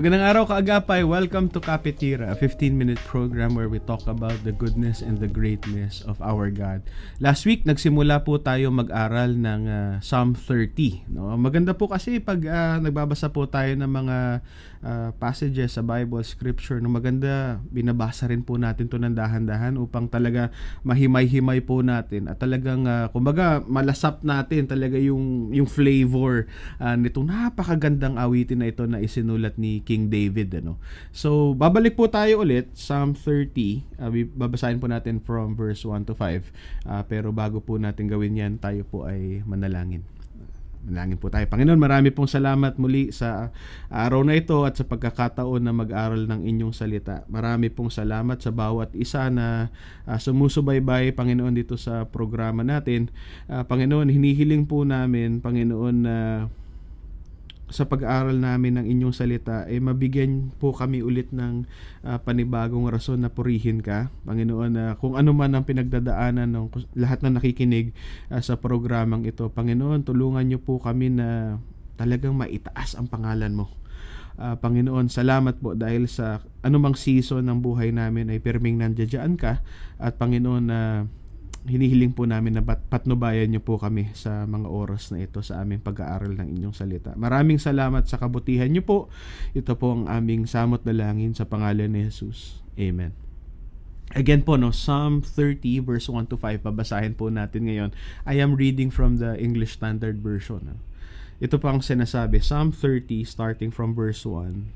Magandang araw kaagapay. Welcome to Kapitira, a 15-minute program where we talk about the goodness and the greatness of our God. Last week, nagsimula po tayo mag-aral ng uh, Psalm 30. No? Maganda po kasi pag uh, nagbabasa po tayo ng mga uh, passages sa Bible, Scripture, no? maganda, binabasa rin po natin to ng dahan-dahan upang talaga mahimay-himay po natin at talagang, uh, kumbaga, malasap natin talaga yung, yung flavor uh, nitong napakagandang awitin na ito na isinulat ni King David ano. So babalik po tayo ulit Psalm 30. Uh, babasahin po natin from verse 1 to 5. Uh, ah, pero bago po natin gawin 'yan, tayo po ay manalangin. Manalangin po tayo. Panginoon, marami pong salamat muli sa araw na ito at sa pagkakataon na mag-aral ng inyong salita. Marami pong salamat sa bawat isa na uh, sumusubaybay, Panginoon, dito sa programa natin. Uh, Panginoon, hinihiling po namin, Panginoon, na uh, sa pag-aaral namin ng inyong salita ay eh, mabigyan po kami ulit ng uh, panibagong rason na purihin ka. Panginoon uh, kung ano man ang pinagdadaanan ng lahat na nakikinig uh, sa programang ito Panginoon tulungan niyo po kami na talagang maitaas ang pangalan mo. Uh, Panginoon salamat po dahil sa anumang season ng buhay namin ay perming nandiyan ka. At Panginoon na uh, hinihiling po namin na pat patnubayan niyo po kami sa mga oras na ito sa aming pag-aaral ng inyong salita. Maraming salamat sa kabutihan niyo po. Ito po ang aming samot na langin sa pangalan ni Jesus. Amen. Again po, no, Psalm 30 verse 1 to 5, babasahin po natin ngayon. I am reading from the English Standard Version. Ito po ang sinasabi, Psalm 30 starting from verse 1.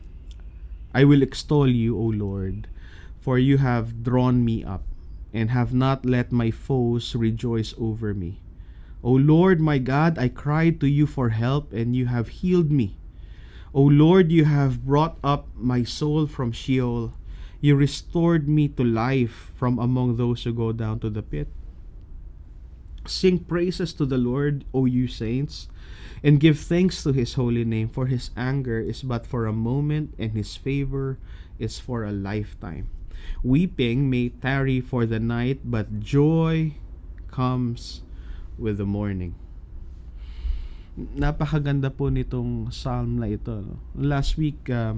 I will extol you, O Lord, for you have drawn me up and have not let my foes rejoice over me. O Lord my God, I cried to you for help, and you have healed me. O Lord, you have brought up my soul from Sheol. You restored me to life from among those who go down to the pit. Sing praises to the Lord, O you saints, and give thanks to his holy name, for his anger is but for a moment, and his favor is for a lifetime. Weeping may tarry for the night, but joy comes with the morning. Napakaganda po nitong psalm na ito. Last week, uh,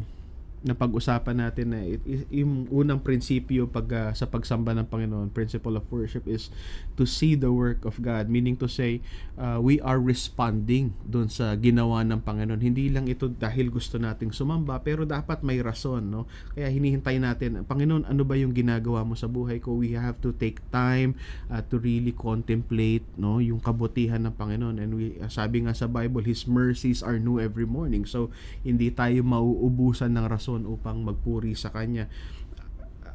na pag-usapan natin na yung unang prinsipyo pag uh, sa pagsamba ng Panginoon, principle of worship is to see the work of God, meaning to say uh, we are responding doon sa ginawa ng Panginoon. Hindi lang ito dahil gusto nating sumamba, pero dapat may rason, no? Kaya hinihintay natin, Panginoon, ano ba yung ginagawa mo sa buhay ko? We have to take time uh, to really contemplate, no, yung kabutihan ng Panginoon. And we uh, sabi nga sa Bible, his mercies are new every morning. So hindi tayo mauubusan ng rason Panginoon upang magpuri sa Kanya.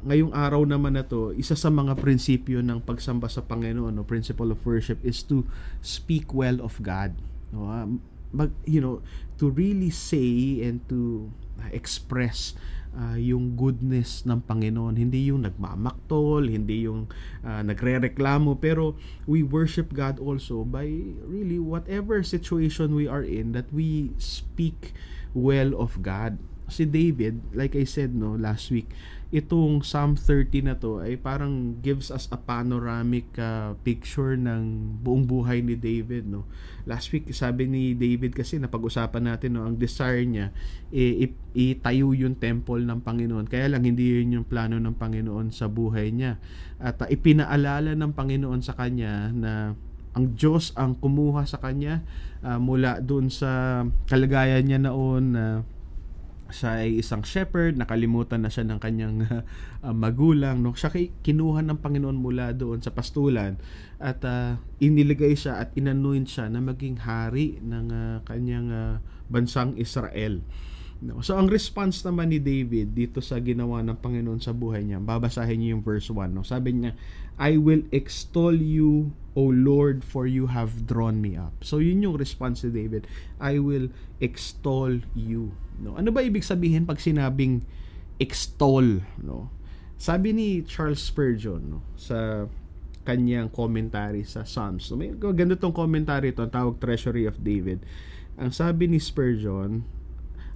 Ngayong araw naman na to, isa sa mga prinsipyo ng pagsamba sa Panginoon, no, principle of worship is to speak well of God. No, uh, mag, you know, to really say and to express uh, yung goodness ng Panginoon. Hindi yung nagmamaktol, hindi yung uh, nagre-reklamo, pero we worship God also by really whatever situation we are in that we speak well of God si David, like I said no last week, itong Psalm 30 na to ay parang gives us a panoramic uh, picture ng buong buhay ni David no. Last week sabi ni David kasi napag-usapan natin no ang desire niya eh, itayo yung temple ng Panginoon. Kaya lang hindi yun yung plano ng Panginoon sa buhay niya. At uh, ipinaalala ng Panginoon sa kanya na ang Diyos ang kumuha sa kanya uh, mula doon sa kalagayan niya noon na uh, siya ay isang shepherd, nakalimutan na siya ng kanyang uh, magulang. No? Siya kay, kinuha ng Panginoon mula doon sa pastulan at uh, iniligay siya at inanuin siya na maging hari ng uh, kanyang uh, bansang Israel. No? So ang response naman ni David dito sa ginawa ng Panginoon sa buhay niya, babasahin niyo yung verse 1. No? Sabi niya, I will extol you, O Lord, for you have drawn me up. So yun yung response ni David. I will extol you. No? Ano ba ibig sabihin pag sinabing extol? No? Sabi ni Charles Spurgeon no, sa kanyang commentary sa Psalms. So, may ganda tong commentary ito, ang tawag Treasury of David. Ang sabi ni Spurgeon,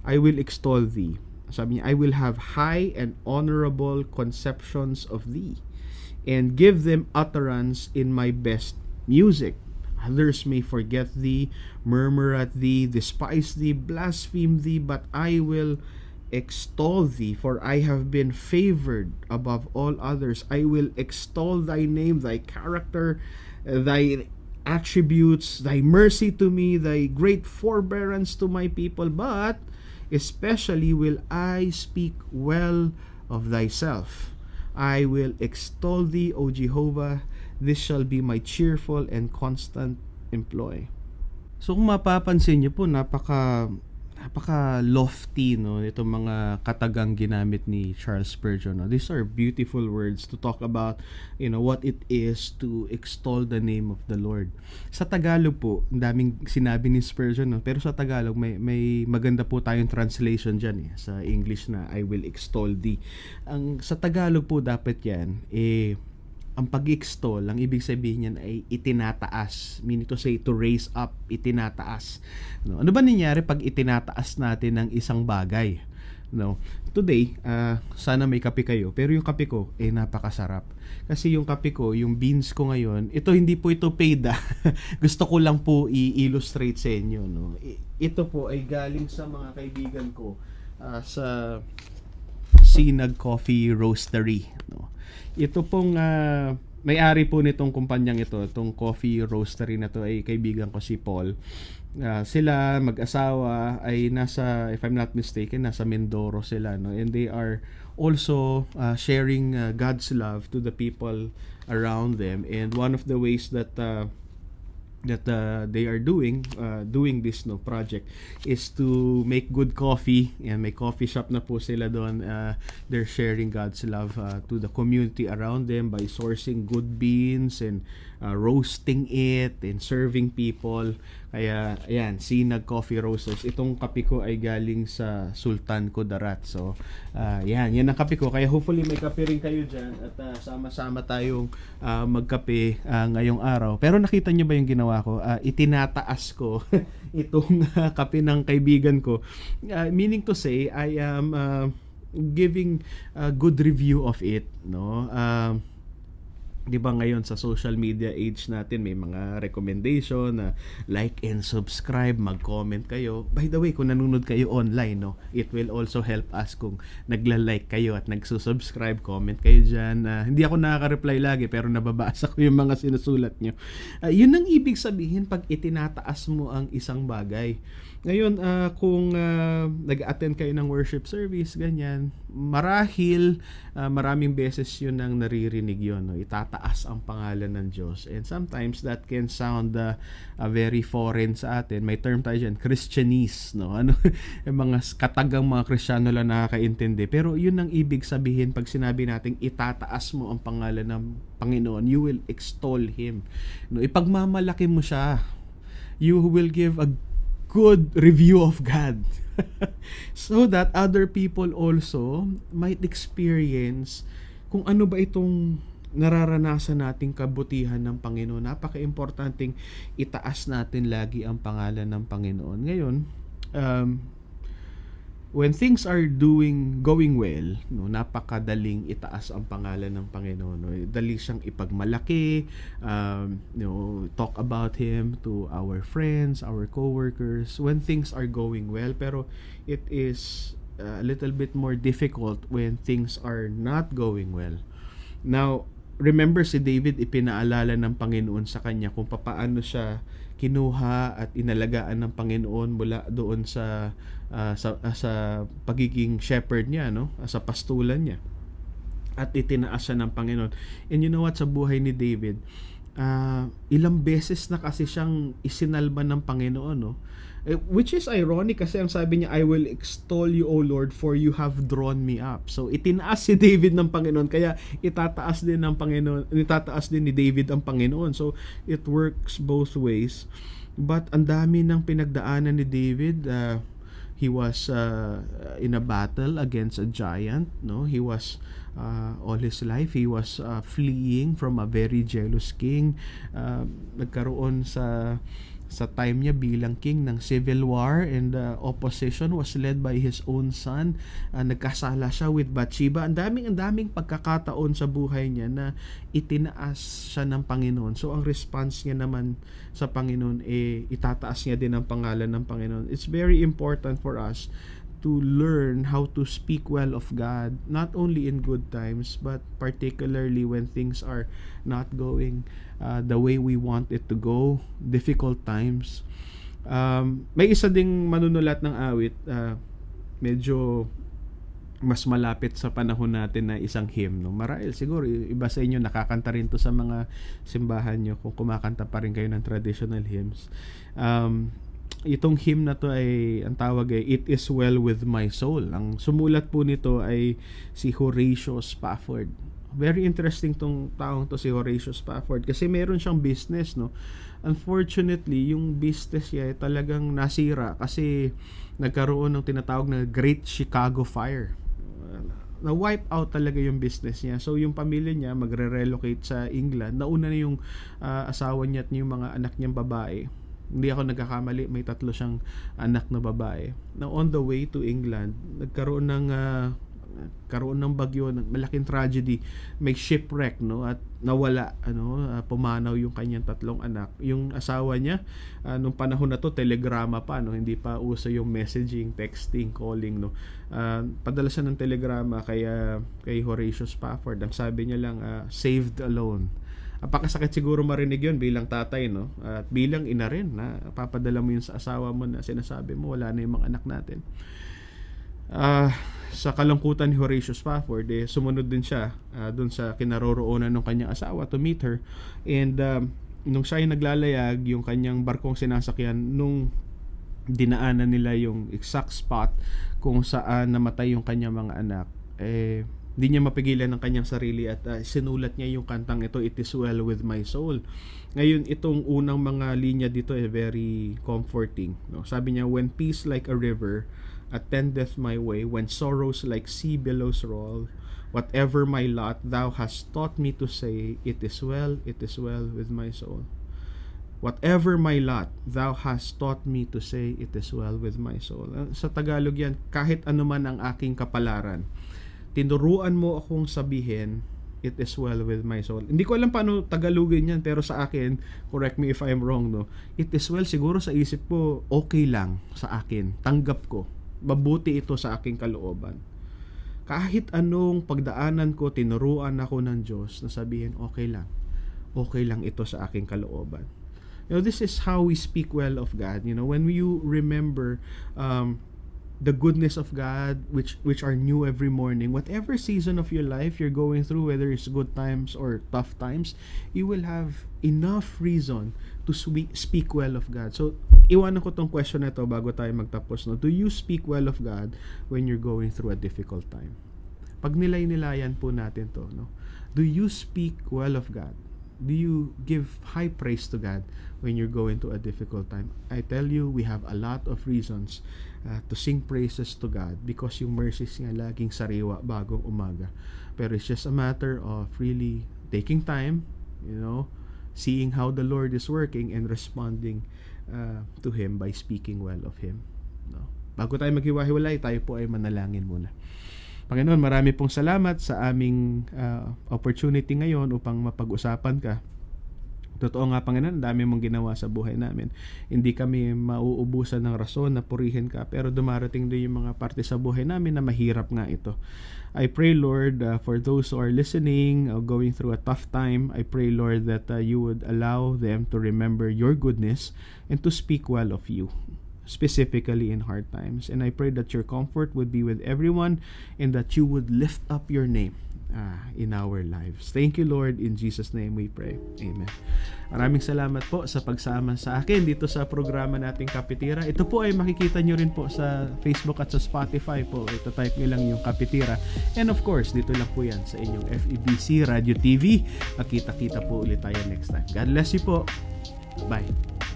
I will extol thee. Sabi niya, I will have high and honorable conceptions of thee and give them utterance in my best music. Others may forget thee, murmur at thee, despise thee, blaspheme thee, but I will extol thee, for I have been favored above all others. I will extol thy name, thy character, thy attributes, thy mercy to me, thy great forbearance to my people, but especially will I speak well of thyself. I will extol thee, O Jehovah. This shall be my cheerful and constant employ. So kung mapapansin niyo po, napaka napaka lofty no itong mga katagang ginamit ni Charles Spurgeon. No? These are beautiful words to talk about you know what it is to extol the name of the Lord. Sa Tagalog po, ang daming sinabi ni Spurgeon no? pero sa Tagalog may may maganda po tayong translation diyan eh sa English na I will extol thee. Ang sa Tagalog po dapat 'yan eh ang pag-extol, ang ibig sabihin niyan ay itinataas. Meaning to say, to raise up, itinataas. No? Ano ba nangyari pag itinataas natin ng isang bagay? No? Today, uh, sana may kape kayo, pero yung kape ko, eh napakasarap. Kasi yung kape ko, yung beans ko ngayon, ito hindi po ito paid ah. Gusto ko lang po i-illustrate sa inyo. No? ito po ay galing sa mga kaibigan ko uh, sa Sinag Coffee Roastery. No? Ito pong uh, may-ari po nitong kumpanyang ito, itong coffee roastery na to ay kaibigan ko si Paul. Uh, sila mag-asawa ay nasa if I'm not mistaken nasa Mindoro sila no and they are also uh, sharing uh, God's love to the people around them and one of the ways that uh, that uh, they are doing uh, doing this no project is to make good coffee. And may coffee shop na po sila doon. Uh, they're sharing God's love uh, to the community around them by sourcing good beans and uh, roasting it and serving people kaya ayan Sinag Coffee Roasters itong kape ko ay galing sa Sultan Kudarat. So uh, yan yan ang kape ko. Kaya hopefully may kape rin kayo dyan at uh, sama-sama tayong uh, magkape uh, ngayong araw. Pero nakita nyo ba yung ginawa ko? Uh, itinataas ko itong uh, kape ng kaibigan ko. Uh, meaning to say I am uh, giving a good review of it no? Uh, 'di ba ngayon sa social media age natin may mga recommendation na like and subscribe, mag-comment kayo. By the way, kung nanonood kayo online, no, it will also help us kung nagla-like kayo at nagsusubscribe, comment kayo diyan. Uh, hindi ako nakaka-reply lagi pero nababasa ko yung mga sinusulat nyo. Uh, yun ang ibig sabihin pag itinataas mo ang isang bagay. Ngayon, uh, kung uh, nag-attend kayo ng worship service, ganyan, marahil uh, maraming beses yun ang naririnig yun. No? Itataas ang pangalan ng Diyos. And sometimes that can sound uh, uh, very foreign sa atin. May term tayo dyan, Christianese. No? Ano, yung mga katagang mga Kristiyano lang nakakaintindi. Pero yun ang ibig sabihin pag sinabi natin itataas mo ang pangalan ng Panginoon. You will extol Him. No? Ipagmamalaki mo siya. You will give a good review of God. so that other people also might experience kung ano ba itong nararanasan nating kabutihan ng Panginoon. Napaka-importanting itaas natin lagi ang pangalan ng Panginoon. Ngayon, um, when things are doing going well, no, napakadaling itaas ang pangalan ng Panginoon. No? Dali siyang ipagmalaki, um, you know, talk about him to our friends, our coworkers when things are going well, pero it is a little bit more difficult when things are not going well. Now, remember si David ipinaalala ng Panginoon sa kanya kung papaano siya kinuha at inalagaan ng Panginoon mula doon sa uh, sa, uh, sa pagiging shepherd niya no? Sa pastulan niya. At itinaas siya ng Panginoon. And you know what? Sa buhay ni David uh, ilang beses na kasi siyang isinalba ng Panginoon no which is ironic kasi ang sabi niya, I will extol you, O Lord, for you have drawn me up. So, itinaas si David ng Panginoon, kaya itataas din ng Panginoon, itataas din ni David ang Panginoon. So, it works both ways. But, ang dami ng pinagdaanan ni David, uh, he was uh, in a battle against a giant, no? He was uh, all his life he was uh, fleeing from a very jealous king. Uh, nagkaroon sa sa time niya bilang king ng civil war and the uh, opposition was led by his own son. Uh, nagkasala siya with Bathsheba. Ang daming ang daming pagkakataon sa buhay niya na itinaas siya ng Panginoon. So ang response niya naman sa Panginoon eh itataas niya din ang pangalan ng Panginoon. It's very important for us to learn how to speak well of God, not only in good times, but particularly when things are not going uh, the way we want it to go, difficult times. Um, may isa ding manunulat ng awit, uh, medyo mas malapit sa panahon natin na isang hymn. No? Marahil siguro iba sa inyo nakakanta rin to sa mga simbahan nyo kung kumakanta pa rin kayo ng traditional hymns. Um, itong hymn na to ay ang tawag ay It is well with my soul. Ang sumulat po nito ay si Horatio Spafford. Very interesting tong taong to si Horatio Spafford kasi meron siyang business no. Unfortunately, yung business niya ay talagang nasira kasi nagkaroon ng tinatawag na Great Chicago Fire na wipe out talaga yung business niya. So yung pamilya niya magre-relocate sa England. Nauna na yung uh, asawa niya at yung mga anak niyang babae. Hindi ako nagkakamali, may tatlo siyang anak na babae. Now on the way to England, nagkaroon ng uh, karoon ng bagyo, ng malaking tragedy, may shipwreck no at nawala ano, uh, pumanaw yung kanyang tatlong anak. Yung asawa niya uh, nung panahon na to telegrama pa no, hindi pa uso yung messaging, texting, calling no. Uh, padala siya ng telegrama kay kay Horatio Spafford. Ang sabi niya lang uh, saved alone. Apakasakit siguro marinig yon bilang tatay no at bilang ina rin na papadala mo yun sa asawa mo na sinasabi mo wala na yung mga anak natin. Uh, sa kalungkutan ni Horatio Spafford, eh, sumunod din siya uh, dun sa kinaroroonan ng kanyang asawa to meet her. And um, nung siya ay naglalayag, yung kanyang barkong sinasakyan, nung dinaanan nila yung exact spot kung saan namatay yung kanyang mga anak, eh, hindi niya mapigilan ng kanyang sarili at uh, sinulat niya yung kantang ito, It is well with my soul. Ngayon, itong unang mga linya dito ay very comforting. No? Sabi niya, when peace like a river attendeth my way, when sorrows like sea billows roll, whatever my lot, thou hast taught me to say, It is well, it is well with my soul. Whatever my lot, thou hast taught me to say, It is well with my soul. Sa Tagalog yan, kahit anuman ang aking kapalaran, tinuruan mo akong sabihin, it is well with my soul. Hindi ko alam paano Tagalogin yan, pero sa akin, correct me if I'm wrong, no? It is well, siguro sa isip ko, okay lang sa akin. Tanggap ko mabuti ito sa aking kalooban. Kahit anong pagdaanan ko, tinuruan ako ng Diyos na sabihin, okay lang. Okay lang ito sa aking kalooban. You know, this is how we speak well of God. You know, when you remember um, the goodness of God which which are new every morning. Whatever season of your life you're going through whether it's good times or tough times you will have enough reason to speak, well of God. So iwanan ko tong question na to bago tayo magtapos no? Do you speak well of God when you're going through a difficult time? Pag nilay-nilayan po natin to no? Do you speak well of God? Do you give high praise to God when you're going to a difficult time? I tell you, we have a lot of reasons uh, to sing praises to God because yung mercies nga laging sariwa bagong umaga. Pero it's just a matter of really taking time, you know, seeing how the Lord is working and responding uh, to Him by speaking well of Him. No? Bago tayo maghiwa-hiwalay, tayo po ay manalangin muna. Panginoon, marami pong salamat sa aming uh, opportunity ngayon upang mapag-usapan ka. Totoo nga, Panginoon, dami mong ginawa sa buhay namin. Hindi kami mauubusan ng rason na purihin ka, pero dumarating din yung mga parte sa buhay namin na mahirap nga ito. I pray, Lord, uh, for those who are listening, uh, going through a tough time, I pray, Lord, that uh, you would allow them to remember your goodness and to speak well of you specifically in hard times. And I pray that your comfort would be with everyone and that you would lift up your name uh, in our lives. Thank you, Lord. In Jesus' name we pray. Amen. Maraming salamat po sa pagsama sa akin dito sa programa nating Kapitira. Ito po ay makikita nyo rin po sa Facebook at sa Spotify po. Ito type nyo lang yung Kapitira. And of course, dito lang po yan sa inyong FEBC Radio TV. Makita-kita po ulit tayo next time. God bless you po. Bye.